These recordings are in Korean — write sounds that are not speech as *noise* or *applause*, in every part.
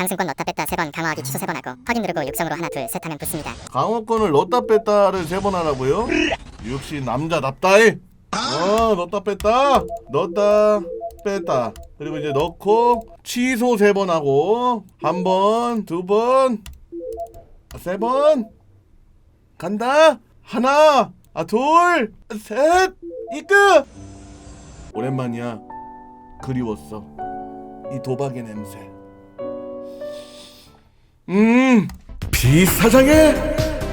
강승권 넣다 뺐다 세 번 강화하기 취소 세 번 하고 확인 누르고 육성으로 하나 둘 셋 하면 붙습니다. 강화권을 넣었다 뺐다를 세 번 하라고요? 역시 남자답다이. 어 넣었다 뺐다. 넣었다 뺐다. 그리고 이제 넣고 취소 세 번 하고 한 번 두 번 세 번. 간다. 하나 아 둘 셋. 이끄! 오랜만이야. 그리웠어. 이 도박의 냄새 음 비사장의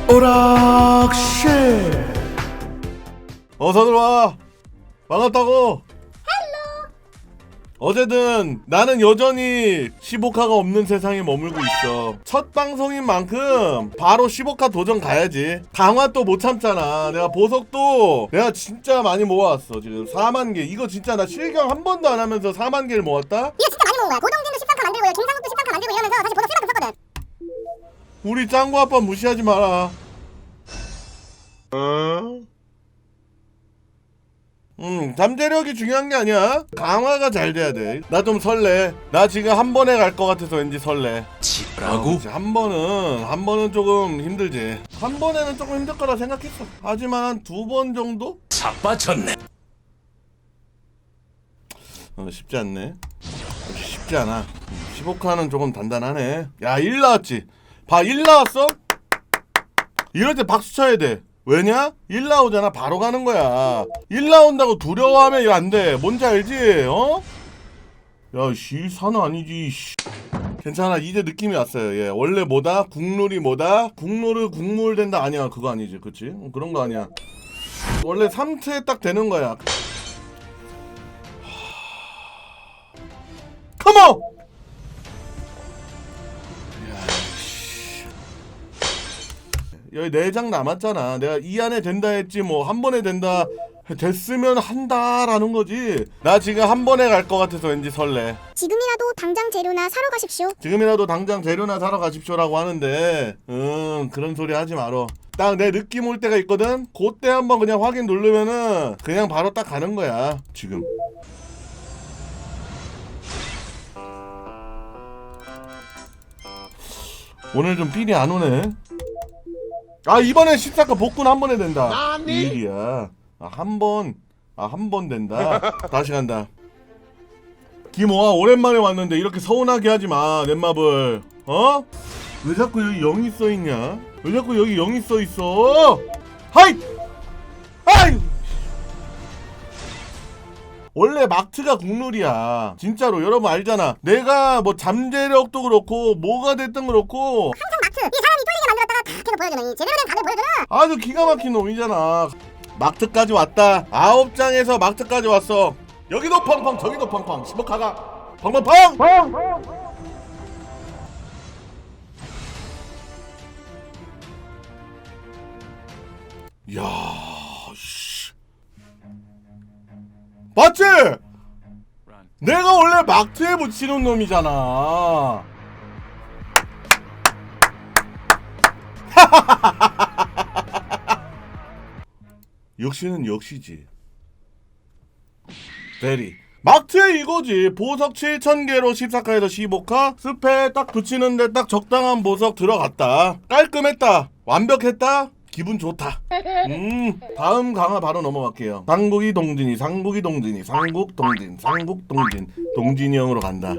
오락실. 어서 들어와. 반갑다고. 어제든 나는 여전히 15카가 없는 세상에 머물고 있어. 첫 방송인 만큼 바로 15카 도전 가야지. 강화 또 못 참잖아. 내가 보석도 내가 진짜 많이 모아왔어 지금. 4만 개. 이거 진짜 나 실경 한 번도 안 하면서 4만 개를 모았다? 이거 진짜 많이 모은 거야. 고동진도 13칸 만들고요. 김상국도 13칸 만들고 이러면서 사실 보석 수만큼 썼거든. 우리 짱구 아빠 무시하지 마라 음, 잠재력이 중요한 게 아니야. 강화가 잘 돼야 돼. 나 좀 설레. 나 지금 한 번에 갈 것 같아서 왠지 설레. 지라고? 그치, 한 번은 한 번은 조금 힘들지. 한 번에는 조금 힘들 거라 생각했어. 하지만 한두번 정도? 자빠졌네. 어, 쉽지 않네. 쉽지 않아. 15칸은 조금 단단하네. 야, 1 나왔지. 봐, 1 나왔어? 이럴 때 박수 쳐야 돼. 왜냐? 1 나오잖아. 바로 가는 거야. 1 나온다고 두려워하면 이거 안 돼. 뭔지 알지? 어? 야, 씨, 사는 아니지. 씨. 괜찮아. 이제 느낌이 왔어요. 예. 원래 뭐다? 국룰이 뭐다? 국룰을 국물 된다. 아니야. 그거 아니지. 그치? 어, 그런 거 아니야. 원래 3트에 딱 되는 거야. 컴온! 여기 4장 남았잖아. 내가 이 안에 된다 했지 뭐 한 번에 된다 됐으면 한다라는 거지. 나 지금 한 번에 갈 것 같아서 왠지 설레. 지금이라도 당장 재료나 사러 가십시오. 지금이라도 당장 재료나 사러 가십시오라고 하는데 음 그런 소리 하지 말어. 딱 내 느낌 올 때가 있거든. 그때 한번 그냥 확인 누르면은 그냥 바로 딱 가는 거야. 지금. 오늘 좀 삘이 안 오네. 아 이번엔 14가 복군 한 번에 된다. 이 일이야. 아, 한 번. 아 한 번 된다. *laughs* 다시 간다. 김호아 오랜만에 왔는데 이렇게 서운하게 하지 마. 넷마블. 어? 왜 자꾸 여기 0이 써 있냐? 왜 자꾸 여기 0이 써 있어? 하이! 아이! 원래 마트가 국룰이야. 진짜로 여러분 알잖아. 내가 뭐 잠재력도 그렇고 뭐가 됐든 그렇고 마트. 이 사람 보여주는 이 제대로 된 각을 보여주는 아주 기가 막힌 놈이잖아. 마트까지 왔다. 아홉 장에서 마트까지 왔어. 여기도 팡팡, 저기도 팡팡. 15카가 팡팡팡. 야, 씨. 맞지? 내가 원래 마트에 붙이는 놈이잖아. *laughs* 역시는 역시지. 대리. 막트에 이거지. 보석 7,000개로 14카에서 15카. 스페 딱 붙이는데 딱 적당한 보석 들어갔다. 깔끔했다. 완벽했다. 기분 좋다. 음, 다음 강화 바로 넘어갈게요. 상국이 동진이, 상국이 동진이, 상국 동진, 상국 동진, 동진이 형으로 간다.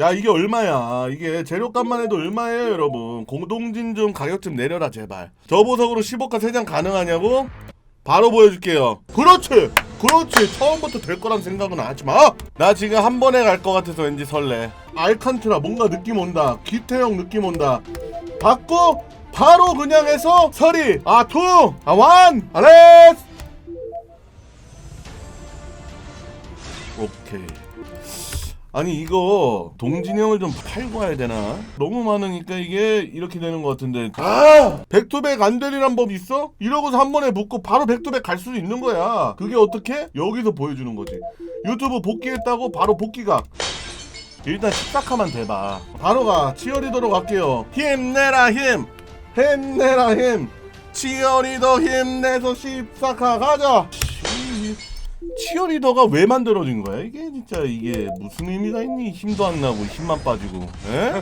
야, 이게 얼마야? 이게 재료값만 해도 얼마예요, 여러분? 공동진 좀 가격 좀 내려라, 제발. 저 보석으로 15카 3장 가능하냐고? 바로 보여줄게요. 그렇지, 그렇지. 처음부터 될 거란 생각은 하지 마. 나 지금 한 번에 갈 것 같아서 왠지 설레. 알칸트라 뭔가 느낌 온다. 기태형 느낌 온다. 받고 바로 그냥 해서 서리 아투 아완 아레스. 오케이. 아니 이거 동진이 형을 좀 팔고 와야 되나? 너무 많으니까 이게 이렇게 되는 것 같은데 아! 백투백 안 되리란 법 있어? 이러고서 한 번에 붙고 바로 백투백 갈 수도 있는 거야 그게 어떻게? 여기서 보여주는 거지 유튜브 복귀했다고 바로 복귀가 일단 14카만 대봐 바로 가 치어리더로 갈게요 힘내라 힘 힘내라 힘 치어리더 힘내서 14카 가자 치어리더가 왜 만들어진 거야? 이게 진짜 이게 무슨 의미가 있니? 힘도 안 나고 힘만 빠지고. 에?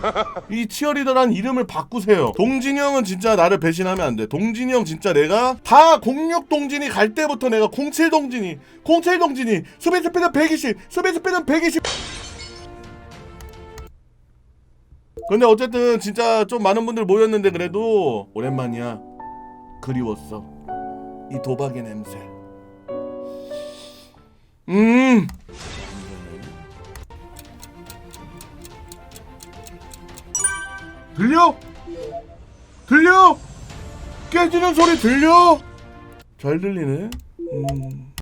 이 치어리더란 이름을 바꾸세요. 동진이 형은 진짜 나를 배신하면 안 돼. 동진이 형 진짜 내가 다 06 동진이 갈 때부터 내가 07 동진이, 07 동진이 수비 스피드 120, 수비 스피드 120. 근데 어쨌든 진짜 좀 많은 분들 모였는데 그래도 오랜만이야. 그리웠어. 이 도박의 냄새. 음. 들려? 들려? 깨지는 소리 들려? 잘 들리네. 음.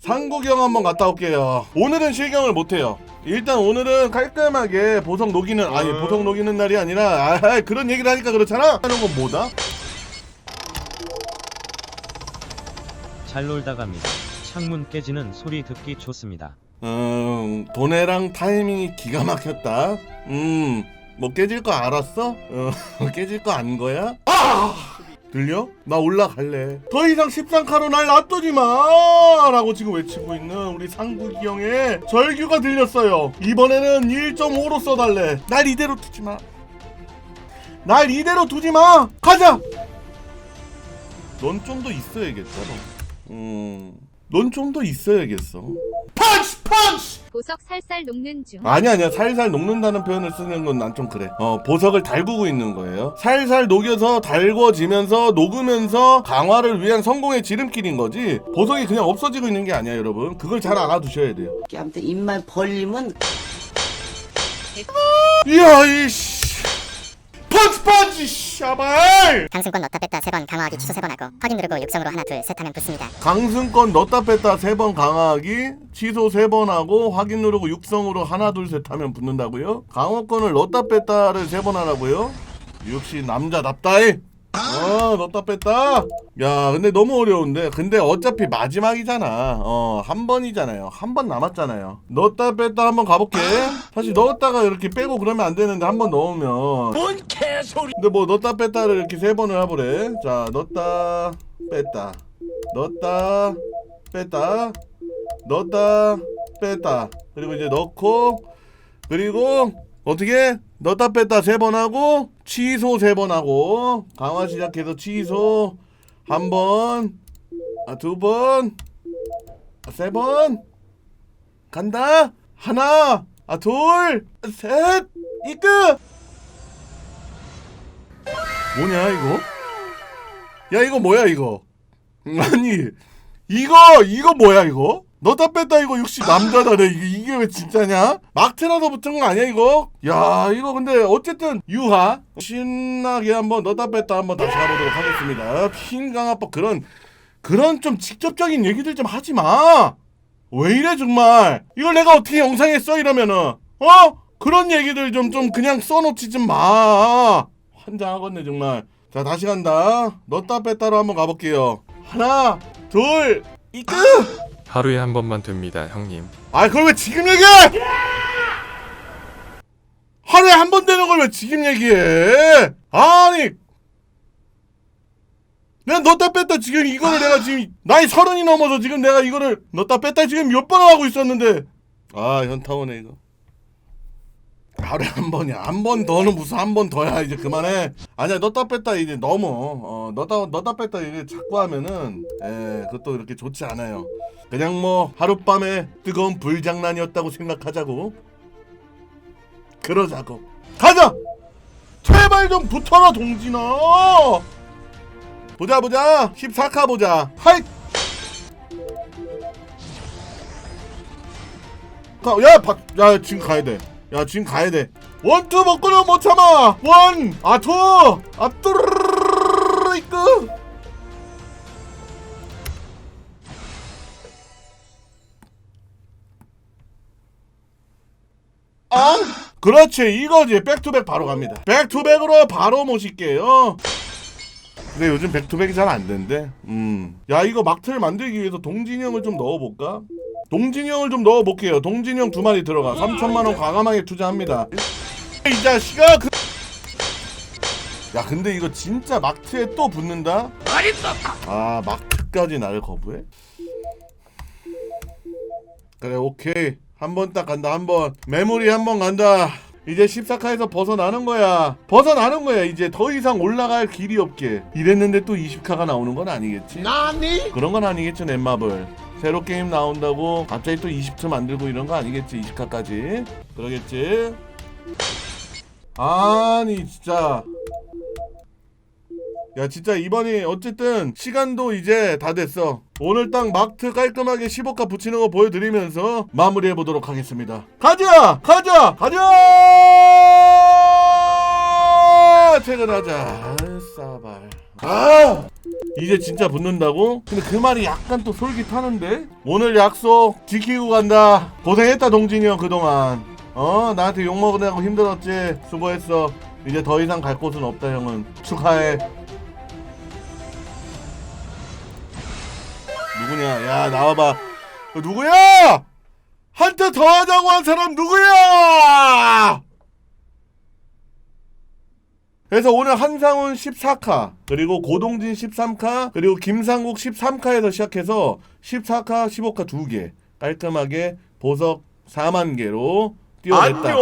상구경 한번 갔다 올게요. 오늘은 실경을 못 해요. 일단 오늘은 깔끔하게 보석 녹이는 아니 보석 녹이는 날이 아니라 아 그런 얘기를 하니까 그렇잖아. 하는 건 뭐다? 잘 놀다 갑니다. 창문 깨지는 소리 듣기 좋습니다. 음, 도네랑 타이밍이 기가 막혔다. 음, 뭐 깨질 거 알았어? 어, *laughs* 깨질 거 안 거야? 아! 들려? 나 올라갈래. 더 이상 13카로 날 놔두지 마! 라고 지금 외치고 있는 우리 상국이 형의 절규가 들렸어요. 이번에는 1.5로 써달래. 날 이대로 두지 마. 날 이대로 두지 마! 가자! 넌 좀 더 있어야겠다, 너. 음, 넌 좀 더 있어야겠어. 펀치! 펀치! 보석 살살 녹는 중. 아니 아니야 살살 녹는다는 표현을 쓰는 건 난 좀 그래 어 보석을 달구고 있는 거예요 살살 녹여서 달궈지면서 녹으면서 강화를 위한 성공의 지름길인 거지 보석이 그냥 없어지고 있는 게 아니야 여러분 그걸 잘 알아두셔야 돼요 아무튼 입만 벌리면 이야 이씨 펀치 펀치 샤발 강승권 넣다 뺐다 세 번 강화하기 취소 세 번 하고 확인 누르고 육성으로 하나 둘 셋 하면 붙습니다. 강승권 넣다 뺐다 세 번 강화하기 취소 세 번 하고 확인 누르고 육성으로 하나 둘 셋 하면 붙는다고요? 강화권을 넣다 뺐다를 세 번 하라고요? 역시 남자답다이 어 넣다 뺐다. 야 근데 너무 어려운데. 근데 어차피 마지막이잖아. 어한 번이잖아요. 한 번 남았잖아요. 넣었다 뺐다. 한번 가볼게. 사실 넣었다가 이렇게 빼고 그러면 안 되는데 한 번 넣으면. 뭔 개소리. 근데 뭐 넣었다 뺐다를 이렇게 세 번을 해보래. 자, 넣었다 뺐다, 넣었다 뺐다, 넣었다 뺐다. 그리고 이제 넣고 그리고 어떻게? 넣었다 뺐다 세 번 하고 취소 세 번 하고 강화 시작해서 취소 한 번, 아, 두 번, 아, 세 번 간다. 하나, 아, 둘, 셋, 이끝. 뭐냐 이거? 야 이거 뭐야 이거? *laughs* 아니 이거 이거 뭐야 이거? 넣다 뺐다 이거 역시 남자다네 이게 이게 왜 진짜냐? 막트라서 붙은 거 아니야 이거? 야 이거 근데 어쨌든 유하 신나게 한번 넣다 뺐다 한번 다시 가보도록 하겠습니다. 흰강아빠 그런 그런 좀 직접적인 얘기들 좀 하지 마. 왜 이래 정말? 이걸 내가 어떻게 영상에 써 이러면은 어? 그런 얘기들 좀좀 그냥 써놓지 좀 마. 환장하겠네 정말. 자 다시 간다. 넣다 뺐다로 한번 가볼게요. 하나, 둘, 이끄. 하루에 한 번만 됩니다, 형님. 아 그걸 왜 지금 얘기해? 하루에 한 번 되는 걸 왜 지금 얘기해? 아니 내가 넣다 뺐다 지금 이거를 내가 지금 나이 서른이 넘어서 지금 내가 이거를 넣다 뺐다 지금 몇 번을 하고 있었는데 아 현타 오네 이거 하루에 한 번이야. 한 번 더는 무슨 한 번 더야. 이제 그만해. 아니야 넣다 뺐다 이제 너무 어 넣다 넣다 뺐다 이게 자꾸 하면은 에 그것도 이렇게 좋지 않아요. 그냥 뭐 하룻밤에 뜨거운 불장난이었다고 생각하자고. 그러자고. 가자! 제발 좀 붙어라 동진아! 보자 보자. 14카 보자. 하이! 가, 야, 박, 야, 지금 가야 돼. 야, 지금 가야 돼. 원투 먹고는 못 참아. 원, 아, 투, 아. 아, 그렇지. 이거지. 백투백 바로 갑니다. 백투백으로 바로 모실게요. 근데 요즘 백투백이 잘 안 된대. 음. 야, 이거 막트를 만들기 위해서 동진형을 좀 넣어볼까? 동진형을 좀 넣어볼게요. 동진형 두 마리 들어가. 3천만원 과감하게 투자합니다. 이 자식아! 그... 야, 근데 이거 진짜 막트에 또 붙는다? 아, 막트까지 나를 거부해? 그래 오케이 한 번 딱 간다 한번 메모리 한 번 간다 이제 14카에서 벗어나는 거야 벗어나는 거야 이제 더 이상 올라갈 길이 없게 이랬는데 또 20카가 나오는 건 아니겠지 나니? 그런 건 아니겠죠 넷마블 새로 게임 나온다고 갑자기 또 20트 만들고 이런 거 아니겠지? 20카까지. 그러겠지? 아니 진짜. 야 진짜 이번이 어쨌든 시간도 이제 다 됐어. 오늘 딱 막트 깔끔하게 15카 붙이는 거 보여드리면서 마무리해 보도록 하겠습니다. 가자! 가자! 가자 퇴근하자. 아이, 싸발. 아 이제 진짜 붙는다고? 근데 그 말이 약간 또 솔깃하는데? 오늘 약속 지키고 간다. 고생했다 동진이 형 그동안. 어? 나한테 욕먹으려고 힘들었지? 수고했어. 이제 더 이상 갈 곳은 없다 형은. 축하해. 누구냐? 야 나와봐. 너 누구야? 한테 더 하자고 한 사람 누구야 그래서 오늘 한상훈 14카 그리고 고동진 13카 그리고 김상국 13카에서 시작해서 14카 15카 2개 깔끔하게 보석 4만 개로 띄워냈다 안녕.